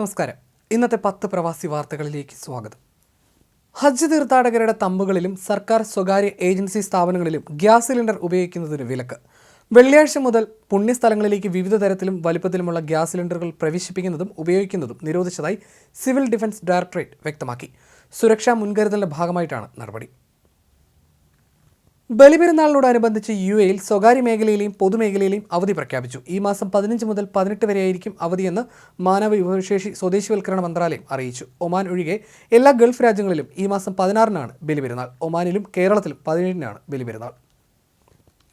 നമസ്കാരം. ഇന്നത്തെ പത്ത് പ്രവാസി വാർത്തകളിലേക്ക് സ്വാഗതം. ഹജ്ജ് തീർത്ഥാടകരുടെ തമ്പുകളിലും സർക്കാർ സ്വകാര്യ ഏജൻസി സ്ഥാപനങ്ങളിലും ഗ്യാസ് സിലിണ്ടർ ഉപയോഗിക്കുന്നതിന് വിലക്ക്. വെള്ളിയാഴ്ച മുതൽ പുണ്യസ്ഥലങ്ങളിലേക്ക് വിവിധ തരത്തിലും വലുപ്പത്തിലുമുള്ള ഗ്യാസ് സിലിണ്ടറുകൾ പ്രവേശിപ്പിക്കുന്നതും ഉപയോഗിക്കുന്നതും നിരോധിച്ചതായി സിവിൽ ഡിഫൻസ് ഡയറക്ടറേറ്റ് വ്യക്തമാക്കി. സുരക്ഷാ മുൻകരുതലിന്റെ ഭാഗമായിട്ടാണ് നടപടി. ബലിപെരുന്നാളിനോടനുബന്ധിച്ച് യു എയിൽ സ്വകാര്യ മേഖലയിലെയും പൊതുമേഖലയിലെയും അവധി പ്രഖ്യാപിച്ചു. ഈ മാസം പതിനഞ്ച് മുതൽ പതിനെട്ട് വരെയായിരിക്കും അവധിയെന്ന് മാനവ വിഭവശേഷി സ്വദേശിവൽക്കരണ മന്ത്രാലയം അറിയിച്ചു. ഒമാൻ ഒഴികെ എല്ലാ ഗൾഫ് രാജ്യങ്ങളിലും ഈ മാസം പതിനാറിനാണ് ബലിപെരുന്നാൾ. ഒമാനിലും കേരളത്തിലും പതിനേഴിനാണ് ബലിപെരുന്നാൾ.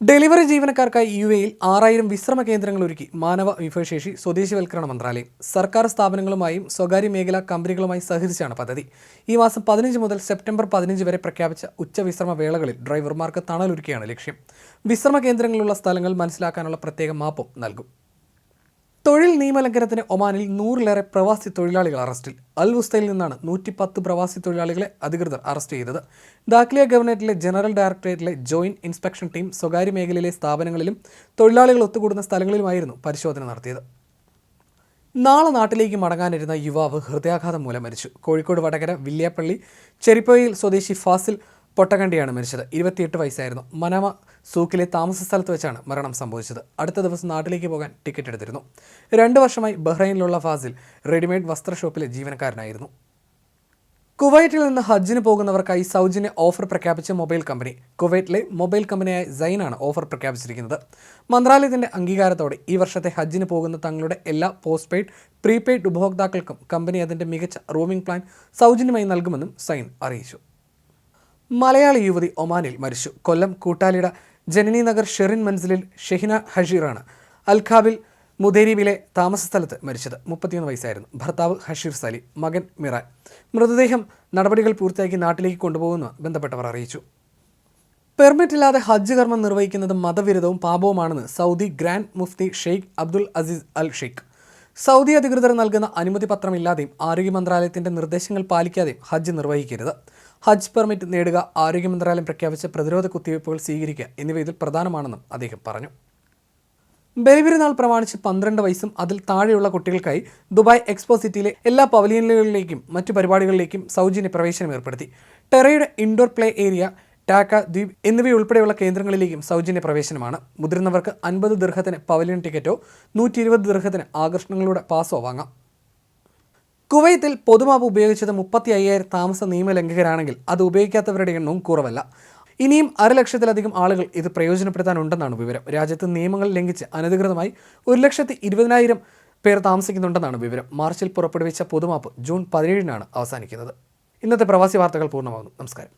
ഡെലിവറി ജീവനക്കാർക്കായി യു എയിൽ ആറായിരം വിശ്രമ കേന്ദ്രങ്ങൾ ഒരുക്കി മാനവ വിഭവശേഷി സ്വദേശിവൽക്കരണ മന്ത്രാലയം. സർക്കാർ സ്ഥാപനങ്ങളുമായും സ്വകാര്യ മേഖലാ കമ്പനികളുമായി സഹകരിച്ചാണ് പദ്ധതി. ഈ മാസം പതിനഞ്ച് മുതൽ സെപ്റ്റംബർ പതിനഞ്ച് വരെ പ്രഖ്യാപിച്ച ഉച്ചവിശ്രമ വേളകളിൽ ഡ്രൈവർമാർക്ക് തണലൊരുക്കിയാണ് ലക്ഷ്യം. വിശ്രമ കേന്ദ്രങ്ങളിലുള്ള സ്ഥലങ്ങൾ മനസ്സിലാക്കാനുള്ള പ്രത്യേക മാപ്പും നൽകും. നിയമലംഘനത്തിന് ഒമാനിൽ നൂറിലേറെ പ്രവാസി തൊഴിലാളികൾ അറസ്റ്റിൽ. അൽ വുസ്തയിൽ നിന്നാണ് നൂറ്റി പത്ത് പ്രവാസി തൊഴിലാളികളെ അധികൃതർ അറസ്റ്റ് ചെയ്തത്. ദാഖ്ലിയ ഗവർണറേറ്റിലെ ജനറൽ ഡയറക്ടറേറ്റിലെ ജോയിന്റ് ഇൻസ്പെക്ഷൻ ടീം സ്വകാര്യ മേഖലയിലെ സ്ഥാപനങ്ങളിലും തൊഴിലാളികൾ ഒത്തുകൂടുന്ന സ്ഥലങ്ങളിലുമായിരുന്നു പരിശോധന നടത്തിയത്. നാളെ നാട്ടിലേക്ക് മടങ്ങാനിരുന്ന യുവാവ് ഹൃദയാഘാതം മൂലം മരിച്ചു. കോഴിക്കോട് വടകര വില്യാപ്പള്ളി ചെരിപ്പയിൽ സ്വദേശി ഫാസിൽ പൊട്ടകണ്ടിയാണ് മരിച്ചത്. ഇരുപത്തിയെട്ട് വയസ്സായിരുന്നു. മനമ സൂക്കിലെ താമസ സ്ഥലത്ത് വെച്ചാണ് മരണം സംഭവിച്ചത്. അടുത്ത ദിവസം നാട്ടിലേക്ക് പോകാൻ ടിക്കറ്റ് എടുത്തിരുന്നു. രണ്ട് വർഷമായി ബഹ്റൈനിലുള്ള ഫാസിൽ റെഡിമെയ്ഡ് വസ്ത്ര ഷോപ്പിലെ ജീവനക്കാരനായിരുന്നു. കുവൈറ്റിൽ നിന്ന് ഹജ്ജിന് പോകുന്നവർക്കായി സൗജന്യ ഓഫർ പ്രഖ്യാപിച്ച മൊബൈൽ കമ്പനി. കുവൈറ്റിലെ മൊബൈൽ കമ്പനിയായ സൈനാണ് ഓഫർ പ്രഖ്യാപിച്ചിരിക്കുന്നത്. മന്ത്രാലയത്തിന്റെ അംഗീകാരത്തോടെ ഈ വർഷത്തെ ഹജ്ജിന് പോകുന്ന തങ്ങളുടെ എല്ലാ പോസ്റ്റ് പെയ്ഡ് പ്രീപെയ്ഡ് ഉപഭോക്താക്കൾക്കും കമ്പനി അതിന്റെ മികച്ച റൂമിംഗ് പ്ലാൻ സൗജന്യമായി നൽകുമെന്നും സൈൻ അറിയിച്ചു. മലയാളി യുവതി ഒമാനിൽ മരിച്ചു. കൊല്ലം കൂട്ടാലിട ജനനി നഗർ ഷെറിൻ മൻസിലിൽ ഷെഹിന ഹഷീറാണ് അൽഖാബിൽ മുദേരീബിലെ താമസ സ്ഥലത്ത് മരിച്ചത്. മുപ്പത്തിയൊന്ന് വയസ്സായിരുന്നു. ഭർത്താവ് ഹഷീർ സലി മകൻ മിറാൻ. മൃതദേഹം നടപടികൾ പൂർത്തിയാക്കി നാട്ടിലേക്ക് കൊണ്ടുപോകുമെന്ന് ബന്ധപ്പെട്ടവർ അറിയിച്ചു. പെർമിറ്റ് ഇല്ലാതെ ഹജ്ജ് കർമ്മം നിർവഹിക്കുന്നത് മതവിരുദ്ധവും പാപവുമാണെന്ന് Saudi grand mufti Sheikh Abdul Aziz Al Sheikh Saudi അധികൃതർ നൽകുന്ന അനുമതി പത്രമില്ലാതെയും ആരോഗ്യ മന്ത്രാലയത്തിന്റെ നിർദ്ദേശങ്ങൾ പാലിക്കാതെയും ഹജ്ജ് നിർവഹിക്കരുത്. ഹജ്ജ് പെർമിറ്റ് നേടുക ആരോഗ്യ മന്ത്രാലയം പ്രഖ്യാപിച്ച പ്രതിരോധ കുത്തിവയ്പ്പുകൾ സ്വീകരിക്കുക എന്നിവ ഇതിൽ പ്രധാനമാണെന്നും അദ്ദേഹം പറഞ്ഞു. ബലിപെരുന്നാൾ പ്രമാണിച്ച് പന്ത്രണ്ട് വയസ്സും അതിൽ താഴെയുള്ള കുട്ടികൾക്കായി ദുബായ് എക്സ്പോ സിറ്റിയിലെ എല്ലാ പവലിയനുകളിലേക്കും മറ്റു പരിപാടികളിലേക്കും സൗജന്യ പ്രവേശനം ഏർപ്പെടുത്തി. ടെറയുടെ ഇൻഡോർ പ്ലേ ഏരിയ ടാക്ക ദ്വീപ് എന്നിവയുൾപ്പെടെയുള്ള കേന്ദ്രങ്ങളിലേക്കും സൗജന്യ പ്രവേശനമാണ്. മുതിർന്നവർക്ക് അൻപത് ദീർഘത്തിന് പവലിയൻ ടിക്കറ്റോ നൂറ്റി ഇരുപത് ദീർഘത്തിന് ആകർഷണങ്ങളുടെ പാസോ വാങ്ങാം. കുവൈത്തിൽ പൊതുമാപ്പ് ഉപയോഗിച്ചത് മുപ്പത്തി അയ്യായിരം താമസ നിയമലംഘകരാണെങ്കിൽ അത് ഉപയോഗിക്കാത്തവരുടെ എണ്ണവും കുറവല്ല. ഇനിയും അരലക്ഷത്തിലധികം ആളുകൾ ഇത് പ്രയോജനപ്പെടുത്താനുണ്ടെന്നാണ് വിവരം. രാജ്യത്ത് നിയമങ്ങൾ ലംഘിച്ച് അനധികൃതമായി ഒരു ലക്ഷത്തി ഇരുപതിനായിരം പേർ താമസിക്കുന്നുണ്ടെന്നാണ് വിവരം. മാർച്ചിൽ പുറപ്പെടുവിച്ച പൊതുമാപ്പ് ജൂൺ പതിനേഴിനാണ് അവസാനിക്കുന്നത്. ഇന്നത്തെ പ്രവാസി വാർത്തകൾ പൂർണമാകുന്നു. നമസ്കാരം.